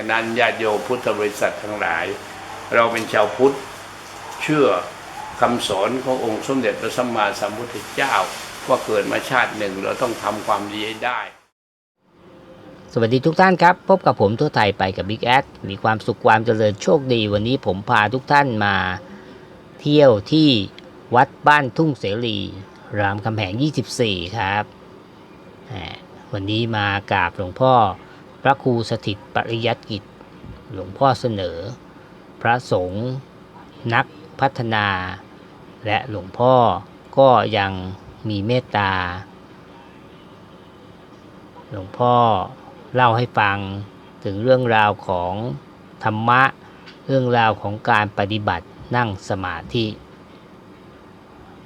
ะนั้นญาติโยมพุทธบริษัททั้งหลาย เราเป็นชาวพุทธเชื่อคำสอนขององค์สมเด็จพระสัมมาสัมพุทธเจ้าว่าเกิดมาชาติหนึ่งเราต้องทำความดีให้ได้ สวัสดีทุกท่านครับ พบกับผมทั่วไทยไปกับ Big แอดมีความสุขความเจริญโชคดี วันนี้ผมพาทุกท่านมาเที่ยวที่วัดบ้านทุ่งเสรี รามคำแหง 24 ครับ วันนี้มากราบหลวงพ่อ พระครูสถิตปริยัติกิจ หลวงพ่อเสนอ พระสงฆ์นักพัฒนา และหลวงพ่อก็ยังมีเมตตา หลวงพ่อเล่าให้ฟังถึงเรื่องราวของธรรมะ เรื่องราวของการปฏิบัตินั่งสมาธิ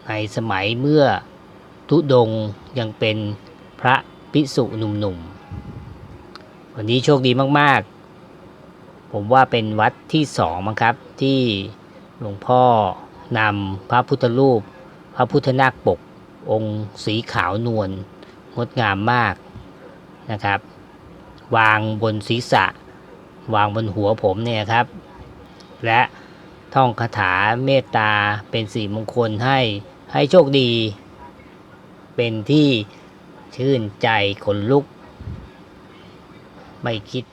ในสมัยเมื่อทุดงยังเป็นพระภิกษุหนุ่มๆ วันนี้โชคดีมากๆ ผมว่าเป็นวัดที่สองมั้งครับ ที่หลวงพ่อนำพระพุทธรูป พระพุทธนาคปก องค์สีขาวนวลงดงามมากนะครับ วางบนศีรษะ วางบนหัวผมเนี่ยครับ และท่องคาถาเมตตาเป็นสีมงคลให้ให้โชคดี เป็นที่ชื่นใจขนลุก ไม่คิด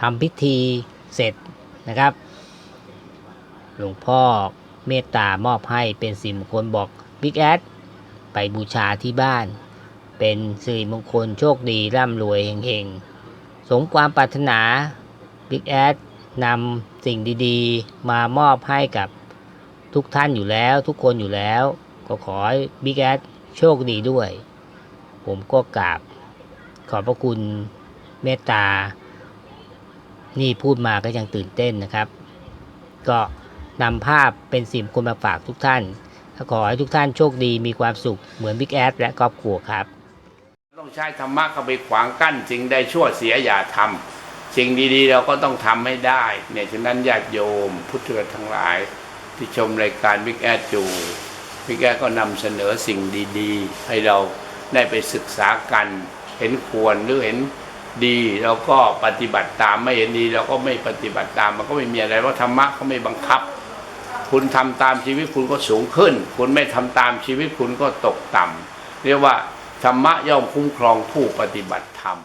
ทำพิธีเสร็จนะครับ หลวงพ่อเมตตามอบให้เป็นสีมงคลบอกบิ๊กแอดไปบูชาที่บ้าน เป็นสิริมงคลโชคดีร่ำรวยเฮงๆ สมความปรารถนาบิ๊กแอดนำสิ่งดีๆ มามอบให้กับทุกท่านอยู่แล้วทุกคนอยู่แล้ว ก็ขอให้บิ๊กแอดโชคดีด้วย ผมก็กราบ ขอบพระคุณเมตตา นี่พูดมาก็ยังตื่นเต้นนะครับ ก็นำภาพเป็นสิ่งมงคลมาฝากทุกท่าน ขอให้ทุกท่านโชคดีมีความสุขเหมือนบิ๊กแอดและครอบครัวครับ ต้องใช้ธรรมะเข้าไปขวางกั้นสิ่งใดชั่วเสียอย่าทำสิ่งดีๆ เราก็ต้องทำให้ได้ เนี่ยฉะนั้นญาติโยมพุทธบริษัททั้งหลาย ที่ชมรายการวิกแอดจูวิกแอดก็นำเสนอสิ่งดีๆ ให้เราได้ไปศึกษากัน เห็นควรหรือเห็นดีเราก็ปฏิบัติตามไม่เห็นดีเราก็ไม่ปฏิบัติตามมันก็ไม่มีอะไรว่าธรรมะเขาไม่บังคับ คุณทำตามชีวิตคุณก็สูงขึ้น คุณไม่ทำตามชีวิตคุณก็ตกต่ำเรียกว่าธรรมะย่อมคุ้มครองผู้ปฏิบัติธรรม